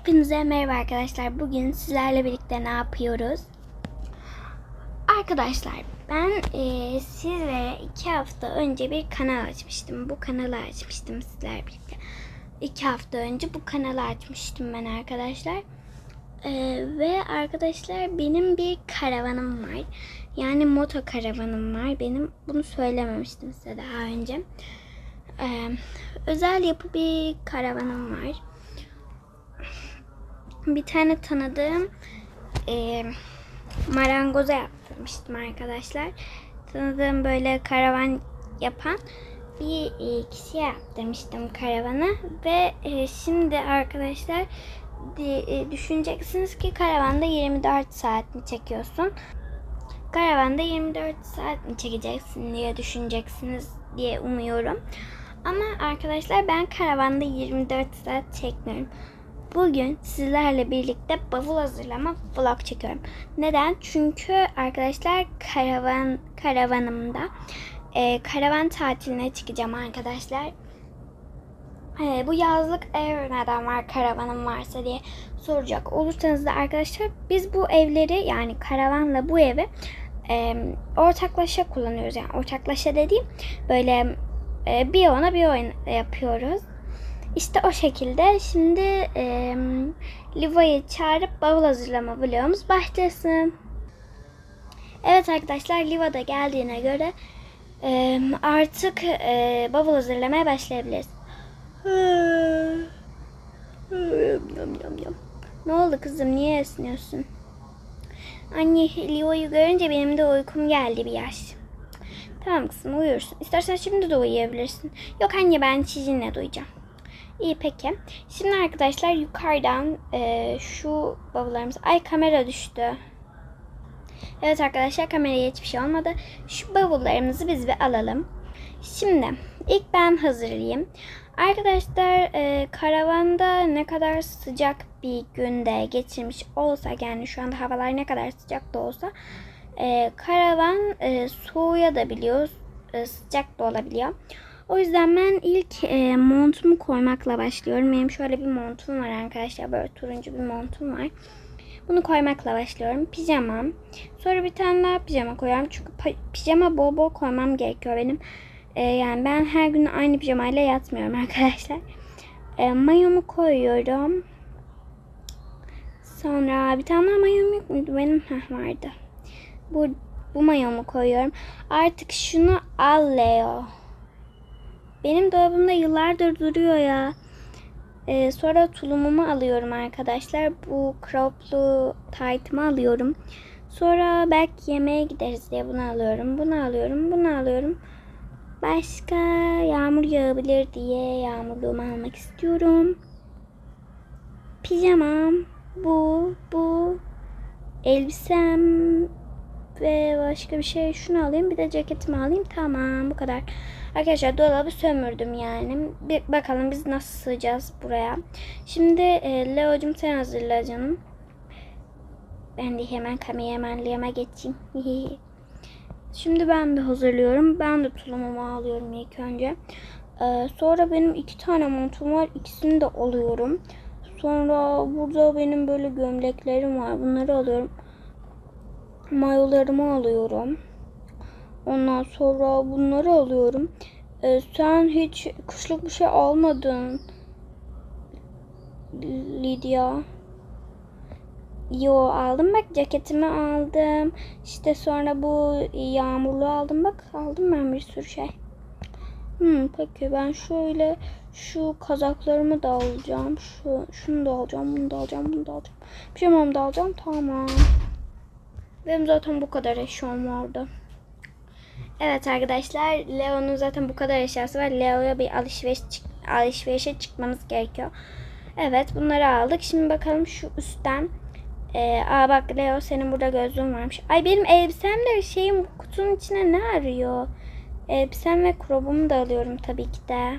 Hepinize merhaba arkadaşlar. Bugün sizlerle birlikte ne yapıyoruz? Arkadaşlar ben e, sizlere iki hafta önce bir kanal açmıştım. Bu kanalı açmıştım sizlerle birlikte. İki hafta önce bu kanalı açmıştım ben arkadaşlar. E, ve arkadaşlar benim bir karavanım var. Yani moto karavanım var. Benim bunu söylememiştim size daha önce. E, özel yapı bir karavanım var bir tane tanıdığım e, marangoza yaptırmıştım arkadaşlar. Tanıdığım böyle karavan yapan bir e, kişiye yaptırmıştım karavanı ve e, şimdi arkadaşlar e, düşüneceksiniz ki karavanda 24 saat mi çekiyorsun? Karavanda 24 saat mi çekeceksin diye düşüneceksiniz diye umuyorum. Ama arkadaşlar ben karavanda 24 saat çekmiyorum. Bugün sizlerle birlikte bavul hazırlama vlog çekiyorum. Neden? Çünkü arkadaşlar karavan karavanımda e, karavan tatiline çıkacağım arkadaşlar. E, bu yazlık ev neden var karavanım varsa diye soracak olursanız da arkadaşlar biz bu evleri yani karavanla bu evi e, ortaklaşa kullanıyoruz. Yani ortaklaşa dediğim böyle e, bir ona bir oyun yapıyoruz. İşte o şekilde şimdi e, Liva'yı çağırıp bavul hazırlama vlogumuz başlasın. Evet arkadaşlar Liva da geldiğine göre e, artık e, bavul hazırlamaya başlayabiliriz. Ne oldu kızım niye esniyorsun? Anne Liva'yı görünce benim de uykum geldi bir yaş. Tamam kızım uyursun. İstersen şimdi de uyuyabilirsin. Yok anne ben sizinle duyacağım. İyi peki. Şimdi arkadaşlar yukarıdan e, şu bavullarımız... Ay kamera düştü. Evet arkadaşlar kameraya hiçbir şey olmadı. Şu bavullarımızı biz bir alalım. Şimdi ilk ben hazırlayayım. Arkadaşlar e, karavanda ne kadar sıcak bir günde geçirmiş olsak yani şu anda havalar ne kadar sıcak da olsa e, karavan e, soğuya da biliyor, e, sıcak da olabiliyor. O yüzden ben ilk e, montumu koymakla başlıyorum. Benim şöyle bir montum var arkadaşlar. Böyle turuncu bir montum var. Bunu koymakla başlıyorum. Pijamam. Sonra bir tane daha pijama koyuyorum. Çünkü pijama bol bol koymam gerekiyor benim. E, yani ben her gün aynı pijamayla yatmıyorum arkadaşlar. E, mayomu koyuyorum. Sonra bir tane daha mayom yok muydu? Benim heh, vardı. Bu, bu mayomu koyuyorum. Artık şunu al Leo. Benim dolabımda yıllardır duruyor ya. Ee, sonra tulumumu alıyorum arkadaşlar. Bu croplu tight'ımı alıyorum. Sonra belki yemeğe gideriz diye bunu alıyorum. Bunu alıyorum. Bunu alıyorum. Başka yağmur yağabilir diye yağmurluğumu almak istiyorum. Pijamam. Bu. Bu. Elbisem. Ve başka bir şey. Şunu alayım. Bir de ceketimi alayım. Tamam bu kadar. Arkadaşlar dolabı sömürdüm yani. Bir bakalım biz nasıl sığacağız buraya. Şimdi e, Leo'cum sen hazırla canım. Ben de hemen kameramanlığıma geçeyim. Şimdi ben de hazırlıyorum. Ben de tulumumu alıyorum ilk önce. Ee, sonra benim iki tane montum var. İkisini de alıyorum. Sonra burada benim böyle gömleklerim var. Bunları alıyorum. Mayolarımı alıyorum. Ondan sonra bunları alıyorum. Ee, sen hiç kışlık bir şey almadın. Lydia. Yo aldım bak ceketimi aldım. İşte sonra bu yağmurlu aldım bak aldım ben bir sürü şey. Hmm, peki ben şöyle şu kazaklarımı da alacağım. Şu, şunu da alacağım, bunu da alacağım, bunu da alacağım. Pijamamı da alacağım. Tamam. Benim zaten bu kadar eşyam vardı. Evet arkadaşlar Leo'nun zaten bu kadar eşyası var. Leo'ya bir alışveriş alışverişe çıkmamız gerekiyor. Evet bunları aldık. Şimdi bakalım şu üstten. Ee, aa bak Leo senin burada gözlüğün varmış. Ay benim elbisem de şeyim kutunun içine ne arıyor? Elbisem ve krobumu da alıyorum tabii ki de.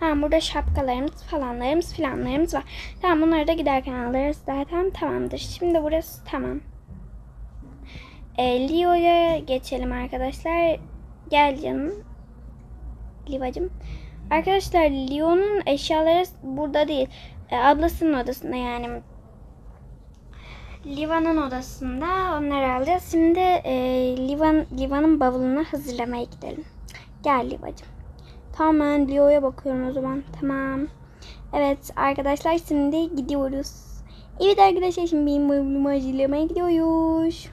Tamam burada şapkalarımız falanlarımız filanlarımız var. Tamam bunları da giderken alırız zaten tamamdır. Şimdi burası tamam. E, Leo'ya geçelim arkadaşlar. Gel canım. Livacım. Arkadaşlar Leo'nun eşyaları burada değil. e, ablasının odasında yani Liva'nın odasında onları alacağız. Şimdi e, Livan, Liva'nın bavulunu hazırlamaya gidelim. Gel Liva'cığım. Tamam Leo'ya bakıyorum o zaman. Tamam. Evet arkadaşlar şimdi gidiyoruz. Evet arkadaşlar şimdi benim bavulumu hazırlamaya gidiyoruz.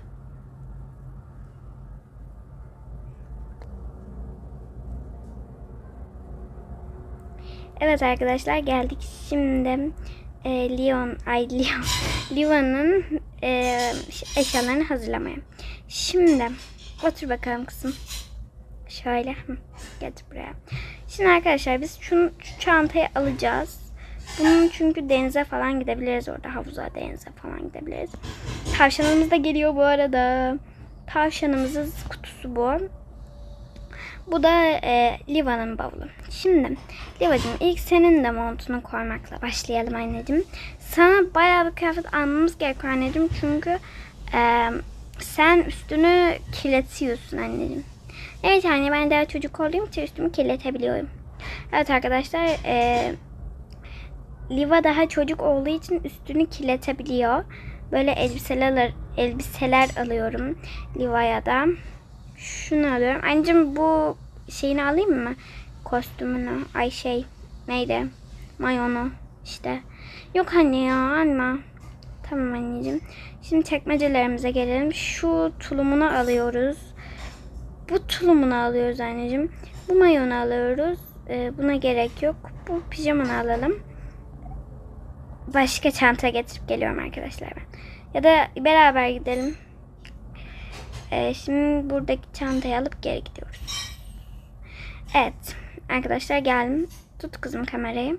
Evet arkadaşlar geldik. Şimdi e, Leon, ay Leon, Liva'nın e, eşyalarını hazırlamaya. Şimdi otur bakalım kızım. Şöyle getir buraya. Şimdi arkadaşlar biz şunu, şu çantayı alacağız. Bunun çünkü denize falan gidebiliriz orada. Havuza, denize falan gidebiliriz. Tavşanımız da geliyor bu arada. Tavşanımızın kutusu bu. Bu da e, Liva'nın bavulu. Şimdi Liva'cığım ilk senin de montunu koymakla başlayalım anneciğim. Sana bayağı bir kıyafet almamız gerekiyor anneciğim. Çünkü e, sen üstünü kirletiyorsun anneciğim. Evet anne ben daha çocuk olduğum için üstümü kirletebiliyorum. Evet arkadaşlar e, Liva daha çocuk olduğu için üstünü kirletebiliyor. Böyle elbiseler elbiseler alıyorum Liva'ya da. Şunu alıyorum. Anneciğim bu şeyini alayım mı? Kostümünü. Ay şey neydi? Mayonu işte. Yok anne ya alma. Tamam anneciğim. Şimdi çekmecelerimize gelelim. Şu tulumunu alıyoruz. Bu tulumunu alıyoruz anneciğim. Bu mayonu alıyoruz. Ee, buna gerek yok. Bu pijamanı alalım. Başka çanta getirip geliyorum arkadaşlar ben. Ya da beraber gidelim. Ee, şimdi buradaki çantayı alıp geri gidiyoruz. Evet. Arkadaşlar geldim. Tut kızım kamerayı.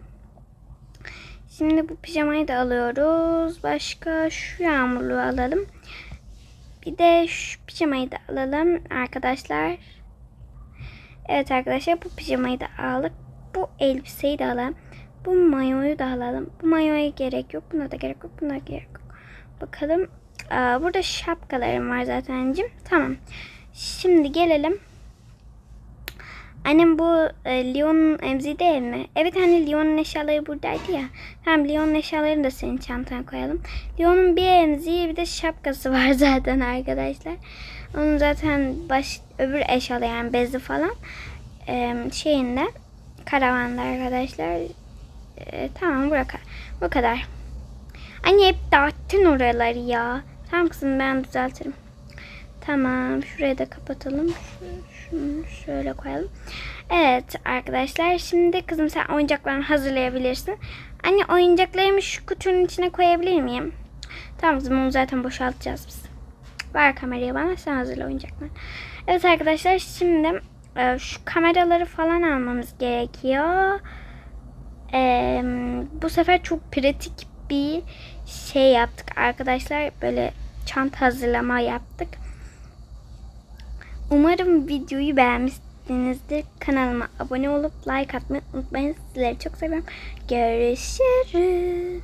Şimdi bu pijamayı da alıyoruz. Başka şu yağmurluğu alalım. Bir de şu pijamayı da alalım arkadaşlar. Evet arkadaşlar bu pijamayı da aldık. Bu elbiseyi de alalım. Bu mayoyu da alalım. Bu mayoya gerek yok. Buna da gerek yok. Buna da gerek yok. Bakalım. Aa, burada şapkalarım var zaten anneciğim. Tamam. Şimdi gelelim. Annem bu e, Leon'un emziği değil mi? Evet anne Leon'un eşyaları buradaydı ya. Tamam Leon'un eşyalarını da senin çantana koyalım. Leon'un bir emziği bir de şapkası var zaten arkadaşlar. Onun zaten baş öbür eşyaları yani bezi falan e, şeyinde karavanda arkadaşlar. E, tamam bırak. Bu kadar. Anne hep dağıttın oraları ya. Tamam kızım ben düzeltirim. Tamam şurayı da kapatalım. Şu- Şunu şöyle koyalım. Evet arkadaşlar şimdi kızım sen oyuncaklarını hazırlayabilirsin. Anne oyuncaklarımı şu kutunun içine koyabilir miyim? Tamam kızım onu zaten boşaltacağız biz. Ver kamerayı bana sen hazırla oyuncaklarını. Evet arkadaşlar şimdi e, şu kameraları falan almamız gerekiyor. E, bu sefer çok pratik bir şey yaptık arkadaşlar. Böyle çanta hazırlama yaptık. Umarım videoyu beğenmişsinizdir. Kanalıma abone olup like atmayı unutmayın. Sizleri çok seviyorum. Görüşürüz.